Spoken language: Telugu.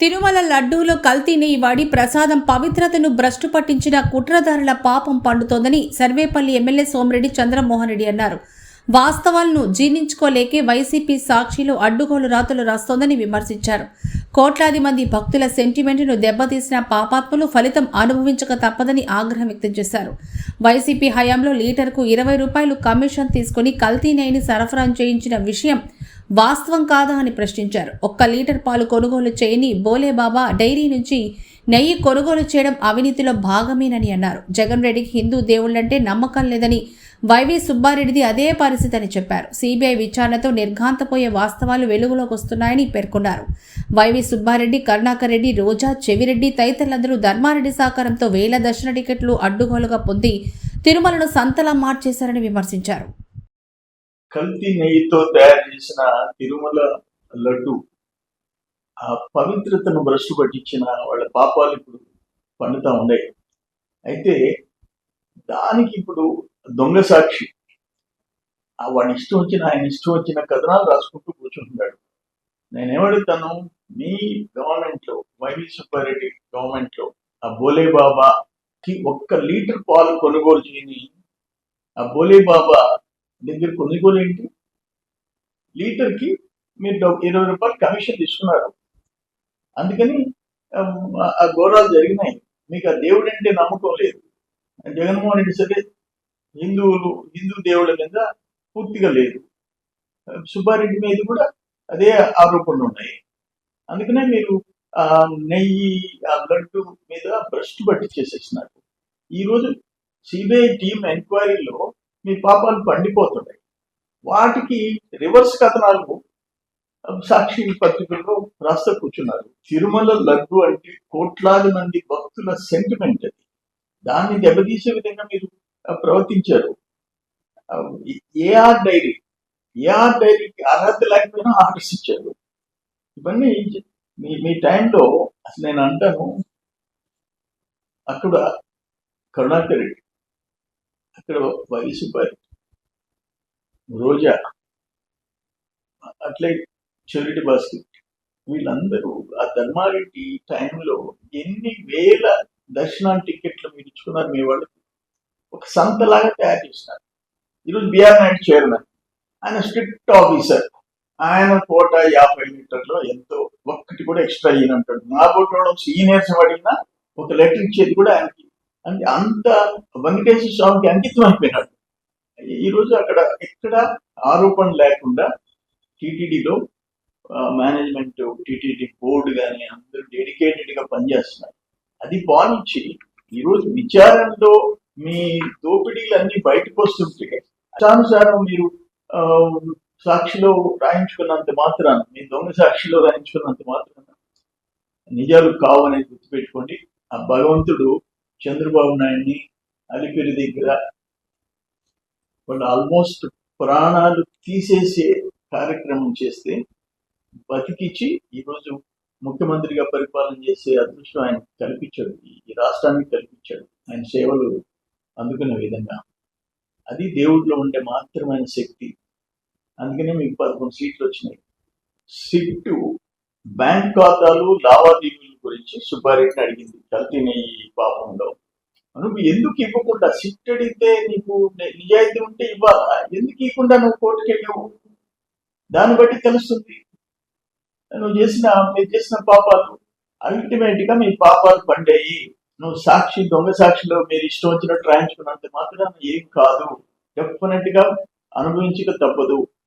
తిరుమల లడ్డూలో కల్తీ నెయ్యి వాడి ప్రసాదం పవిత్రతను భ్రష్టు పట్టించిన కుట్రదారుల పాపం పండుతోందని సర్వేపల్లి ఎమ్మెల్యే సోమిరెడ్డి చంద్రమోహన్ రెడ్డి అన్నారు. వాస్తవాలను జీర్ణించుకోలేకే వైసీపీ సాక్షిలో అడ్డుగోలు రాతలు రాస్తోందని విమర్శించారు. కోట్లాది మంది భక్తుల సెంటిమెంట్ను దెబ్బతీసిన పాపాత్మలు ఫలితం అనుభవించక తప్పదని ఆగ్రహం వ్యక్తం చేశారు. వైసీపీ హయాంలో లీటర్కు ఇరవై రూపాయలు కమిషన్ తీసుకుని కల్తీ సరఫరా చేయించిన విషయం వాస్తవం కాదా అని ప్రశ్నించారు. ఒక్క లీటర్ పాలు కొనుగోలు చేయని బోలేబాబా డైరీ నుంచి నెయ్యి కొనుగోలు చేయడం అవినీతిలో భాగమేనని అన్నారు. జగన్ రెడ్డికి హిందూ దేవుళ్ళంటే నమ్మకం లేదని వైవి సుబ్బారెడ్డిది అదే పరిస్థితి అని చెప్పారు. సిబిఐ విచారణతో నిర్ఘాంతపోయే వాస్తవాలు వెలుగులోకి వస్తున్నాయని పేర్కొన్నారు. వైవి సుబ్బారెడ్డి కరుణాకర్ రెడ్డి రోజా చెవిరెడ్డి తదితరులందరూ ధర్మారెడ్డి సహకారంతో వేల దర్శన టికెట్లు అడ్డుగోలుగా పొంది తిరుమలను సంతలా మార్చేశారని విమర్శించారు. కల్తీ నెయ్యితో తయారు చేసిన తిరుమల లడ్డు ఆ పవిత్రతను భ్రష్టు పట్టించిన వాళ్ళ పాపాలు ఇప్పుడు పండుతా ఉన్నాయి. అయితే దానికి ఇప్పుడు దొంగ సాక్షి ఆ వాడి ఇష్టం వచ్చిన ఆయన ఇష్టం వచ్చిన కథనాలు రాసుకుంటూ కూర్చుంటున్నాడు. నేనేమడుగుతాను మీ గవర్నమెంట్లో వైవి సుబ్బారెడ్డి గవర్నమెంట్లో ఆ బోలే బాబాకి ఒక్క లీటర్ పాలు కొనుగోలు చేయని ఆ బోలే బాబా దగ్గర కొనుగోలు ఏంటి? లీటర్కి మీరు డబ్బు- ఇరవై రూపాయలు కమిషన్ తీసుకున్నారు. అందుకని ఆ ఘోరాలు జరిగినాయి. మీకు ఆ దేవుడు అంటే నమ్మకం లేదు. జగన్మోహన్ రెడ్డి సరే హిందువులు హిందూ దేవుళ్ళ మీద పూర్తిగా లేదు. సుబ్బారెడ్డి మీద కూడా అదే ఆరోపణలు ఉన్నాయి. అందుకనే మీరు ఆ నెయ్యి ఆ లడ్డు మీద భ్రష్టు పట్టి చేసేసినారు ఈరోజు సిబిఐ టీం ఎంక్వైరీలో మీ పాపాలు పండిపోతున్నాయి. వాటికి రివర్స్ కథనాలు సాక్షి పత్రికల్లో రాస్తా కూర్చున్నారు. తిరుమల లడ్డు అంటే కోట్లాది మంది భక్తుల సెంటిమెంట్ అది. దాన్ని దెబ్బతీసే విధంగా మీరు ప్రవర్తించారు. ఏఆర్ డైరీ ఏఆర్ డైరీకి అర్హత లేకపోయినా ఆర్డర్స్ ఇచ్చారు. ఇవన్నీ మీ మీ టైంలో అసలు నేను అంటాను అక్కడ కరుణాకర్ రెడ్డి అక్కడ వయసుపై రోజా అట్లే చెవిటి బాస్కెట్. వీళ్ళందరూ ఆ ధర్మారెడ్డి టైంలో ఎన్ని వేల దర్శనాల టికెట్లు మీరు ఇచ్చుకున్నారు మీ వాళ్ళకి? ఒక సంతలాగా తయారు చేసినారు. ఈరోజు బిఆర్ నాయుడు చైర్మన్. ఆయన స్ట్రిక్ట్ ఆఫీసర్. ఆయన కోట యాభై లీటర్లో ఎంతో ఒక్కటి కూడా ఎక్స్ట్రా ఇయ్యనంటాడు నా బోటోడం సీనియర్స్ పడినా ఒక లెటర్ ఇచ్చేది కూడా ఆయనకి. అంటే అంత వెంకటేశ్వర స్వామికి అంకితం అయిపోయినాడు. ఈ రోజు అక్కడ ఎక్కడ ఆరోపణ లేకుండా టీటీడీలో మేనేజ్మెంట్ టీటీడీ బోర్డు కానీ అందరూ డెడికేటెడ్గా పనిచేస్తున్నారు. అది పాలించి ఈరోజు విచారణలో మీ దోపిడీలు అన్ని బయటకు వస్తుంటే ఇష్టానుసారం మీరు సాక్షిలో రాయించుకున్నంత మాత్రాన మీ దొంగ సాక్షిలో రాయించుకున్నంత మాత్రాన నిజాలు కావు అనేది గుర్తుపెట్టుకోండి. ఆ భగవంతుడు చంద్రబాబు నాయుడిని అలిపిరి దగ్గర వాళ్ళు ఆల్మోస్ట్ ప్రాణాలు తీసేసే కార్యక్రమం చేస్తే బతికిచ్చి ఈరోజు ముఖ్యమంత్రిగా పరిపాలన చేసే అదృష్టం ఆయన కల్పించాడు. ఈ- రాష్ట్రానికి కల్పించాడు. ఆయన సేవలు అందుకునే విధంగా. అది దేవుడిలో ఉండే మాత్రమైన శక్తి. అందుకనే మీకు పదకొండు సీట్లు వచ్చినాయి. సిట్టు బ్యాంక్ ఖాతాలు లావాదేవీలు గురించి సుబ్బారెడ్డిని అడిగింది కల్తీ నెయ్యి పాపంలో. నువ్వు ఎందుకు ఇవ్వకుండా? సిట్ అడిగితే నీకు నిజాయితీ ఉంటే ఇవ్వాలా? ఎందుకు ఇవ్వకుండా నువ్వు కోర్టుకి వెళ్ళావు దాన్ని బట్టి తెలుస్తుంది. నువ్వు చేసిన మీరు చేసిన పాపాలు అల్టిమేట్గా మీ పాపాలు పండాయి. నువ్వు సాక్షి దొంగ సాక్షిలో మీరు ఇష్టం వచ్చినట్టు రాయించుకున్నంత మాత్రం ఏం కాదు. డెఫినెట్గా అనుభవించక తప్పదు.